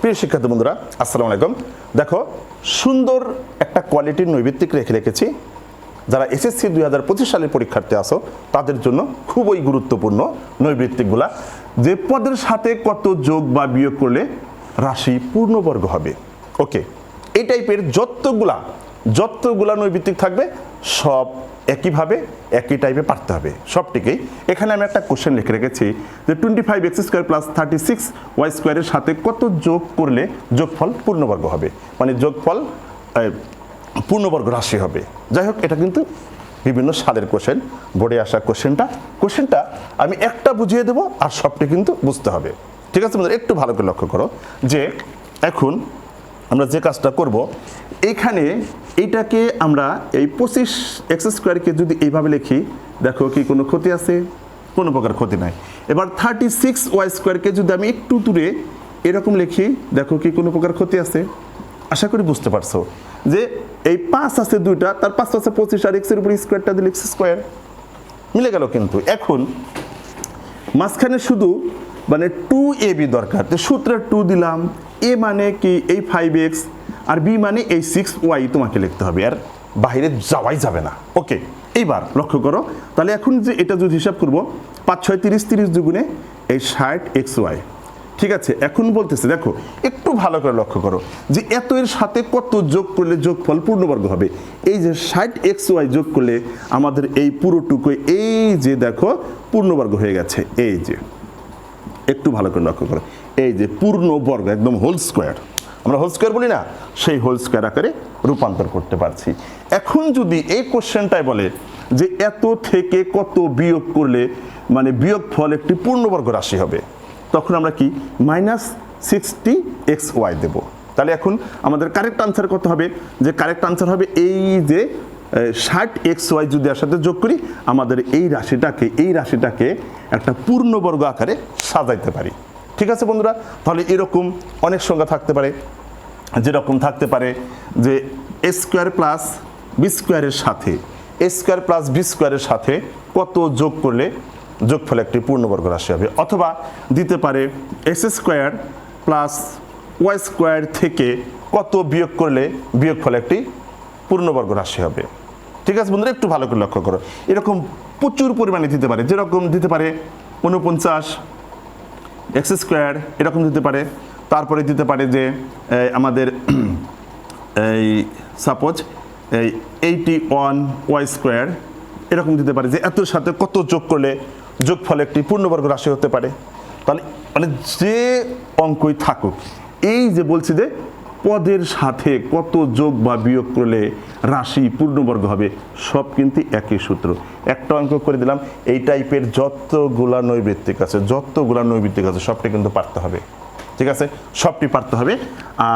প্রিয় শিক্ষার্থী বন্ধুরা, আসসালামু আলাইকুম। দেখো, সুন্দর একটা কোয়ালিটির নৈবিত্তিক রেখে রেখেছি। যারা এসএসসি দুই হাজার পঁচিশ সালের পরীক্ষার্থী আসো তাদের জন্য খুবই গুরুত্বপূর্ণ নৈবৃত্তিকগুলা। যে পদের সাথে কত যোগ বা বিয়োগ করলে রাশি পূর্ণবর্গ হবে। ওকে এই টাইপের যতগুলা যতগুলা নৈবিত্তিক থাকবে, সব একইভাবে, একই টাইপে পারতে হবে। সবটিকেই এখানে আমি একটা কোশ্চেন লিখে রেখেছি যে twenty five x square plus thirty six y স্কোয়ারের সাথে কত যোগ করলে যোগফল পূর্ণবর্গ হবে? মানে যোগফল পূর্ণবর্গ রাশি হবে। যাই হোক, এটা কিন্তু বিভিন্ন সালের কোশ্চেন বোর্ডে আসা কোশ্চেনটা কোশ্চেনটা আমি একটা বুঝিয়ে দেবো আর সবটি কিন্তু বুঝতে হবে। ঠিক আছে বন্ধুরা? একটু ভালো করে লক্ষ্য করো যে এখন আমরা যে কাজটা করব, এখানে এইটাকে আমরা এই পঁচিশ এক্স স্কোয়ারকে যদি এইভাবে লিখি, দেখো কি কোনো ক্ষতি আছে? কোনো প্রকার ক্ষতি নাই। এবার থার্টি সিক্স ওয়াই স্কোয়ারকে যদি আমি একটু দূরে এরকম লিখি, দেখো কি কোনো প্রকার ক্ষতি আছে? আশা করি বুঝতে পারছ যে এই পাঁচ আছে দুইটা, তার পাঁচ আছে পঁচিশ আর এক্সের উপর স্কোয়ারটা দিলে এক্স স্কোয়ার। মিলে গেল কিন্তু। এখন মাঝখানে শুধু মানে টু এ বি দরকার। তো সূত্রে টু দিলাম। এ মানে কি? এই ফাইভ এক্স আর বি মানে এই সিক্স ওয়াই তোমাকে লিখতে হবে, আর বাইরে যাওয়াই যাবে না। ওকে এইবার লক্ষ্য করো, তাহলে এখন যে এটা যদি হিসাব করব, পাঁচ, ছয়, তিরিশ তিরিশ দুগুণে এই ষাট এক্স ওয়াই ঠিক আছে, এখন বলতেছে, দেখো, একটু ভালো করে লক্ষ্য করো, যে এত এর সাথে কত যোগ করলে যোগফল পূর্ণবর্গ হবে? এই যে ষাট এক্স ওয়াই যোগ করলে আমাদের এই পুরোটুকু এই যে দেখো, পূর্ণবর্গ হয়ে গেছে, এই যে। একটু ভালো করে লক্ষ্য করো, এই যে পূর্ণবর্গ, একদম হোল স্কোয়ার আমরা হোল স্কোয়ার বলি না, সেই হোল স্কোয়ার আকারে রূপান্তর করতে পারছি। এখন যদি এই কোশ্চেনটাই বলে যে এত থেকে কত বিয়োগ করলে মানে বিয়োগ ফল একটি পূর্ণবর্গ রাশি হবে, তখন আমরা কি মাইনাস সিক্সটি এক্স ওয়াই দেবো। তাহলে এখন আমাদের কারেক্ট আনসার কত হবে? যে কারেক্ট আনসার হবে এই যে ষাট এক্স ওয়াই যদি এর সাথে যোগ করি, আমাদের এই রাশিটাকে এই রাশিটাকে একটা পূর্ণবর্গ আকারে সাজাইতে পারি। ঠিক আছে বন্ধুরা? তাহলে এরকম অনেক সংখ্যা থাকতে পারে। যেরকম থাকতে পারে যে এ স্কোয়ার প্লাস বি স্কোয়ারের সাথে এ স্কোয়ার প্লাস বি স্কোয়ারের সাথে কত যোগ করলে যোগফল একটি পূর্ণবর্গ রাশি হবে? অথবা দিতে পারে S square plus y square থেকে কত বিয়োগ করলে বিয়োগফল একটি পূর্ণবর্গ রাশি হবে? ঠিক আছে বন্ধুরা, একটু ভালো করে লক্ষ্য করো। এরকম প্রচুর পরিমাণে দিতে পারে। যেরকম দিতে পারে উনপঞ্চাশ এক্স স্কোয়ার এরকম দিতে পারে তারপরে দিতে পারে যে আমাদের, এই সাপোজ এই এইটি ওয়ান ওয়াই স্কোয়ার এরকম দিতে পারে যে এতর সাথে কত যোগ করলে যোগফল একটি পূর্ণবর্গ রাশি হতে পারে। তাহলে মানে যে অঙ্কই থাকুক, এই যে বলছি যে, পদের সাথে কত যোগ বা বিয়োগ করলে রাশি পূর্ণবর্গ হবে, সব কিন্তু একই সূত্র। একটা অঙ্ক করে দিলাম, এই টাইপের যতগুলা নৈবৃত্তিক আছে, যতগুলা নৈবৃত্তিক আছে, সবটি কিন্তু পারতে হবে। ঠিক আছে? সবটি পারতে হবে।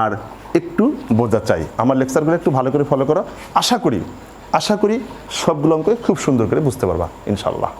আর একটু বোঝা চাই। আমার লেকচারগুলো একটু ভালো করে ফলো করো। আশা করি আশা করি সবগুলো অঙ্ক খুব সুন্দর করে বুঝতে পারবা ইনশাল্লাহ